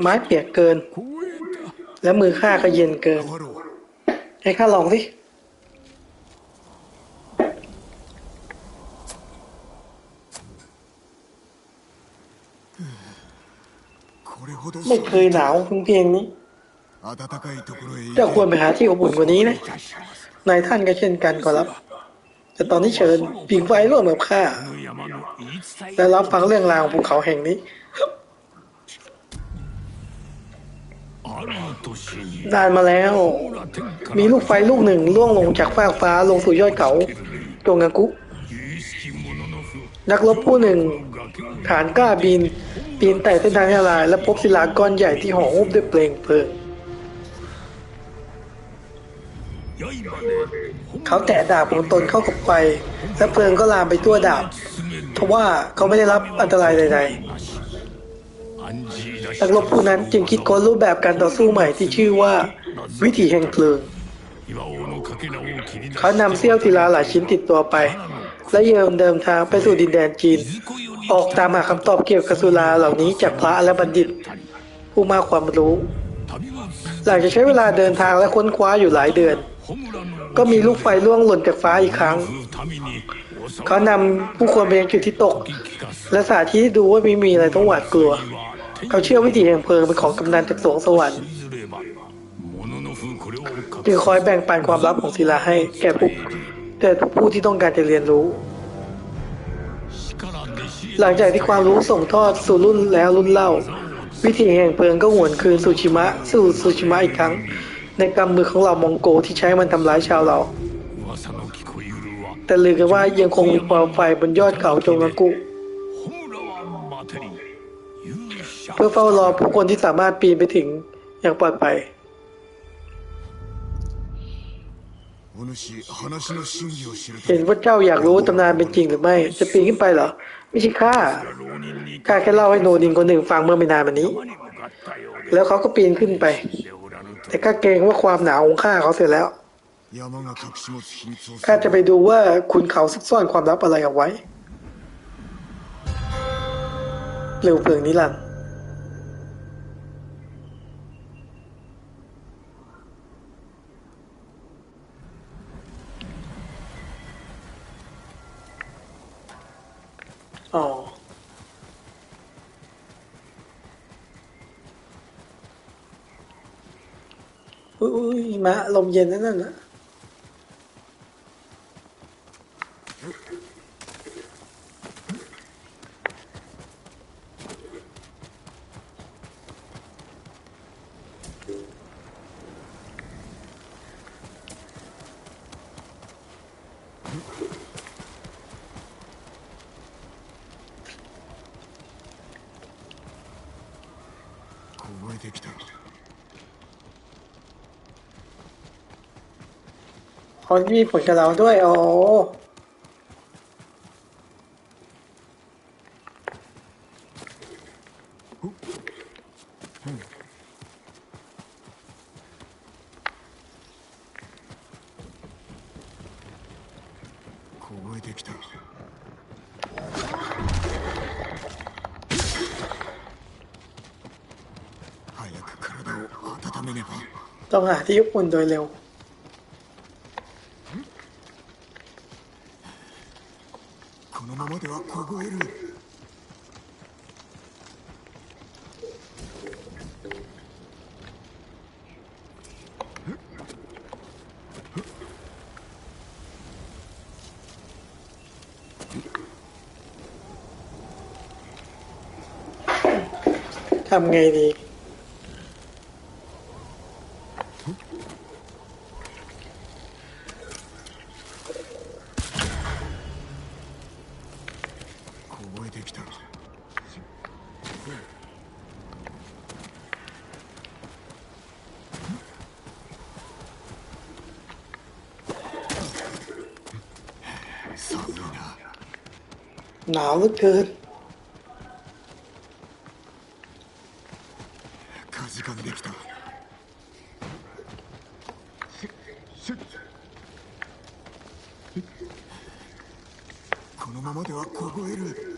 ไม้เปียกเกิน และมือข้าก็เย็นเกิน ให้ข้าลองสิไม่เคยหนาวเพียงนี้เจ้าควรไปหาที่อบอุ่นกว่านี้นะนายท่านก็เช่นกันก็รับ แต่ตอนนี้เชิญปิงไฟร่วมกับข้าและรับฟังเรื่องราวของภูเขาแห่งนี้ ได้มาแล้ว มีลูกไฟลูกหนึ่งล่วงลงจากฟากฟ้าลงสู่ยอดเขาโจงกุนักรบผู้หนึ่งฐานกล้าบินปีนไต่เส้นทางทลาย และพบศิลาก้อนใหญ่ที่ห่อหุ้มด้วยเปลงเพลิง เขาแตะดาบของตนเข้ากับไฟและเพลิงก็ลามไปตัวดาบทว่าเขาไม่ได้รับอันตรายใด ๆ นักรบผู้นั้นจึงคิดค้นรูปแบบการต่อสู้ใหม่ที่ชื่อว่า วิถีแห่งเพลิง เขานำเสี้ยวศิลาหลายชิ้นติดตัวไป และเยิมเดิมทางไปสู่ดินแดนจีน ออกตามหาคำตอบเกี่ยวกับสุราเหล่านี้จากพระและบัณฑิต ผู้มากความรู้ หลังจากใช้เวลาเดินทางและค้นคว้าอยู่หลายเดือน ก็มีลูกไฟล่วงหล่นจากฟ้าอีกครั้งเขานำผู้คนไปยังจุดที่ตก และสาธิตดูว่ามีมีอะไรต้องหวาดกลัว เขาเชื่อวิธีแห่งเพลิงเป็นของกำนันจากสวงสวรรค์จึงคอยแบ่งปันความลับของศิลาให้แก่ผู้แต่ผู้ที่ต้องการจะเรียนรู้ หลังจากที่ความรู้ส่งทอดสู่รุ่นแล้วรุ่นเล่า วิธีแห่งเพลิงก็หวนคืนสุชิมะสู่สุชิมะอีกครั้ง ในกำมือของเรามองโกที่ใช้มันทำร้ายชาวเรา แต่ลือกันว่ายังคงมีความไฟบนยอดเขาโจงกุ เพื่อเฝ้ารอผู้คนที่สามารถปีนไปถึงอย่างปลอดภัยเห็นว่าเจ้าอยากรู้ตำนานเป็นจริงหรือไม่ จะปีนขึ้นไปเหรอ ไม่ใช่ข้าข้าแค่เล่าให้โนดินคนหนึ่งฟังเมื่อไม่นานมานี้ แล้วเขาก็ปีนขึ้นไป แต่ข้าเกรงว่าความหนาวของข้าเขาเสร็จแล้วข้าจะไปดูว่าคุณเขาซุกซ่อนความลับอะไรเอาไว้ เร็วเพิงนิรันดร์ อ๋ออุ้ยมะลมเย็นนั่นน่ะ てきた เขามีผลกับเราด้วย โอ้ ต้องหาที่อบอุ่นโดยเร็ว このままでは凍える ทำไงดี หนา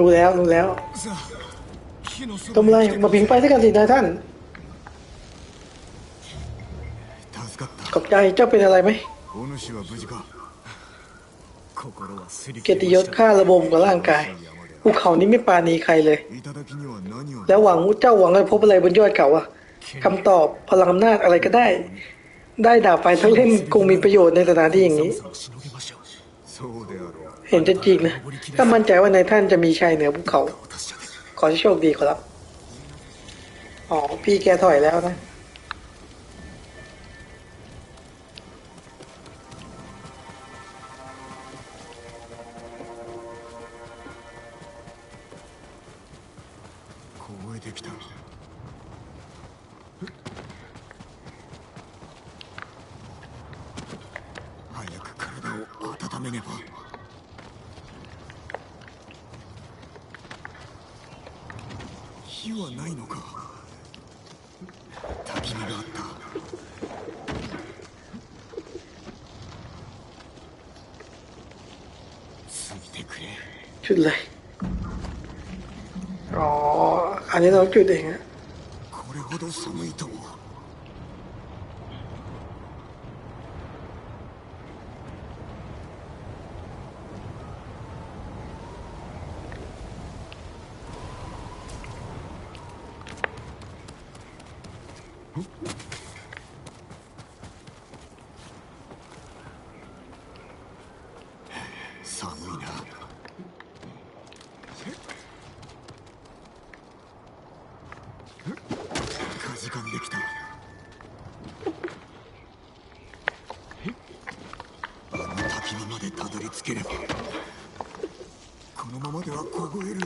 รู้แล้วรู้แล้วทำไรมาผิงไปด้วยกันสินายท่าน ขอบใจเจ้าเป็นอะไรไหมเกติยศฆ่าระบมกับร่างกายภูเขานี้ไม่ปาณีใครเลย แล้วหวังเจ้าหวังอะไรพบอะไรบนยอดเขาอะคำตอบพลังอำนาจอะไรก็ได้ ได้ดาบไฟทั้งเล่มคงมีประโยชน์ในสถานที่อย่างนี้ เห็นจะจริงนะถ้ามั่นใจว่าในท่านจะมีชัยเหนือภูเขา ขอโชคดีครับ อ๋อ พี่แกถอยแล้วนะ จุดเลยอ๋ออันนี้เราจุดเองอะ かじかんできたあの焚き火までたどり着ければこのままでは凍える。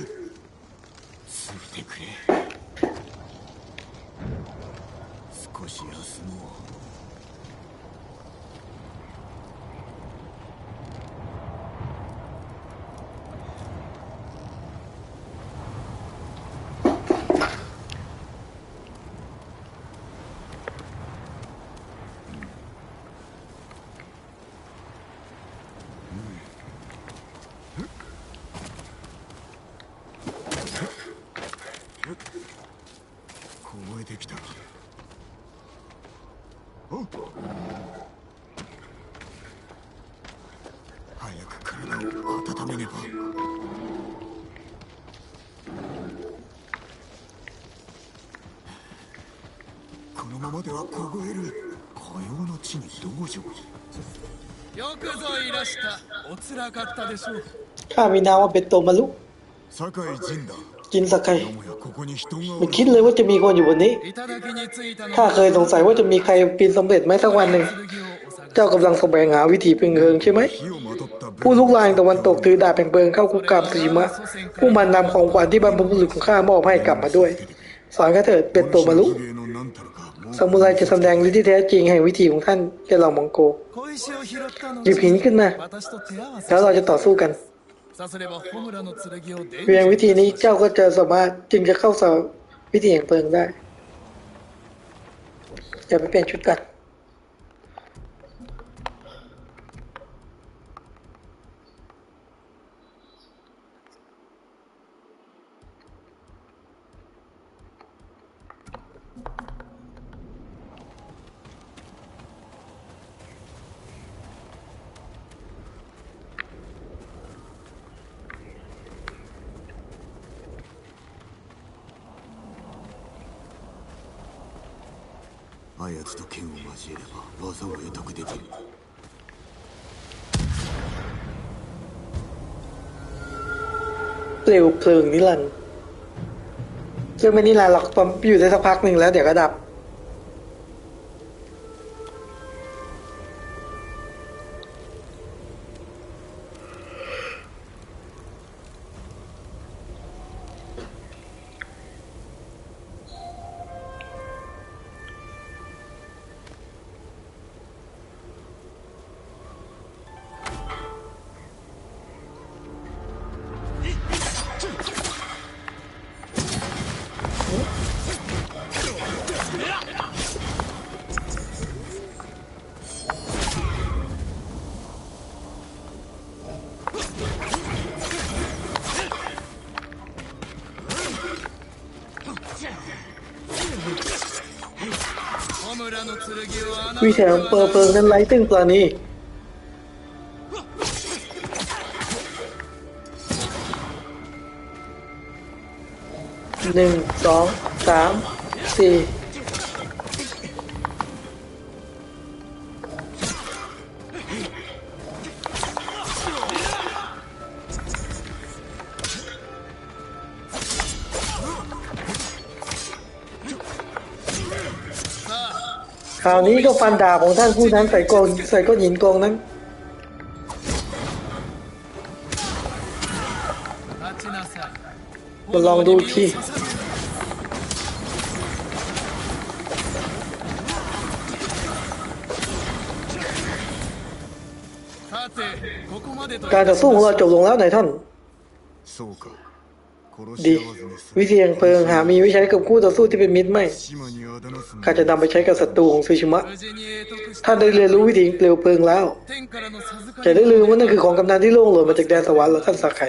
ついてくれ。少し休もうままでは凍えるかようの地に道場よくぞいらしたおつらかったでしょう ข้ามีนามว่าเป็นโตมารุ 酒井陣だ จินสกาย よもやここに人が ไม่ おる คิดเลยว่าจะมีคนอยู่บนนี้ 頂についたの ข้าเคยสงสัยว่าจะมีใครปีนสำเร็จไหมสักวันหนึ่ง 剣をお探し เจ้ากำลังแสวงหาวิถีพึงเฮิงใช่ไหม 火をまとった ผู้ลุกลานตะวันตกถือดาบแห่งเพลิงเข้าคุกคามสุจิมะ ผู้มันนำของขวัญที่บรรพบุรุษของข้ามอบให้กลับมาด้วย สอนข้าเถิดเป็นโตมารุ 儀礼の何たるかもう สมุไรจะแสดงฤทธิ์ที่แท้จริงแห่งวิธีของท่านแก่เหล่ามองโกหยิบหินขึ้นมา แล้วเราจะต่อสู้กันเพียงวิธีนี้เจ้าก็จะสามารถจึงจะเข้าสู่วิธีแห่งเพลิงได้อย่าไปเปลี่ยนชุดกัน あやつと剣を交えれば技を得得できる เปลวเพลิงนิรันดร์ซึ่งไม่นิรันดร์หรอกตอนอยู่ได้สักพักหนึ่งแล้วเดี๋ยวก็ดับ วิแถมเปิดเปิงนั้นไร้ตึงปลานี้หนึ่งสองสามสี่ คราวนี้ก็ฟันดาบของท่านผู้นั้นใส่กองใส่ก้อนหินกองนั้นมาลองดูที่การต่อสู้ของเราจบลงแล้วไหนท่าน ดีวิธียังเพลิงหามีไว้ใช้กับคู่ต่อสู้ที่เป็นมิตรไหมข้าจะนำไปใช้กับศัตรูของซูชิมะท่านได้เรียนรู้วิธีเปลวเพลิงแล้วจะได้ลืมว่านั่นคือของกำนันที่ล่วงหล่นมาจากแดนสวรรค์แล้วท่านสักไข่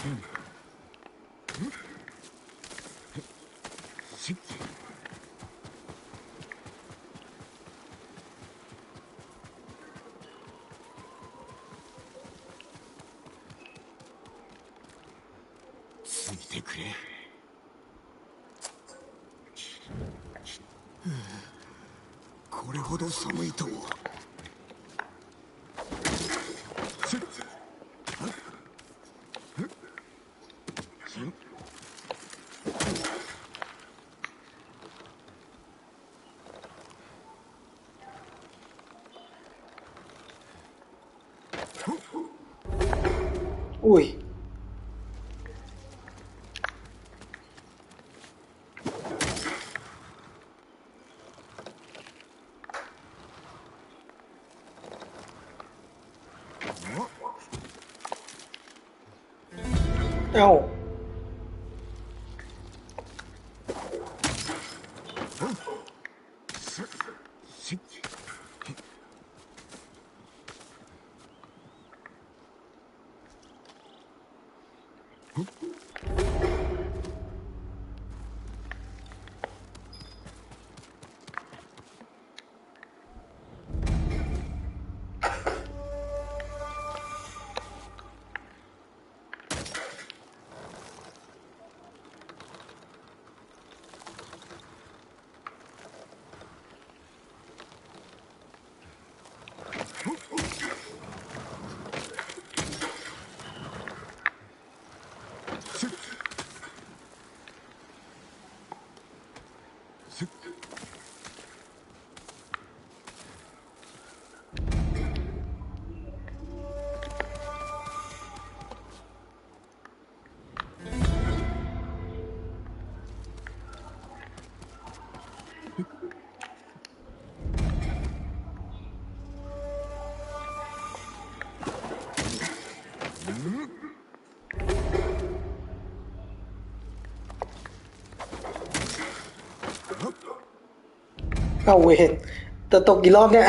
ついてくれ。これほど寒いとは Ui. Não. 20 เอาเวทแต่ตกกี่รอบเนี่ย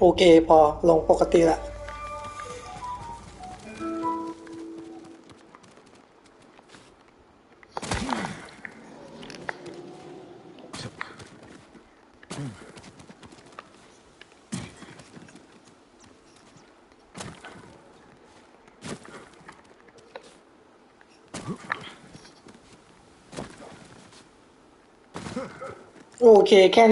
โอเคพอลงปกติละ โอเคแค่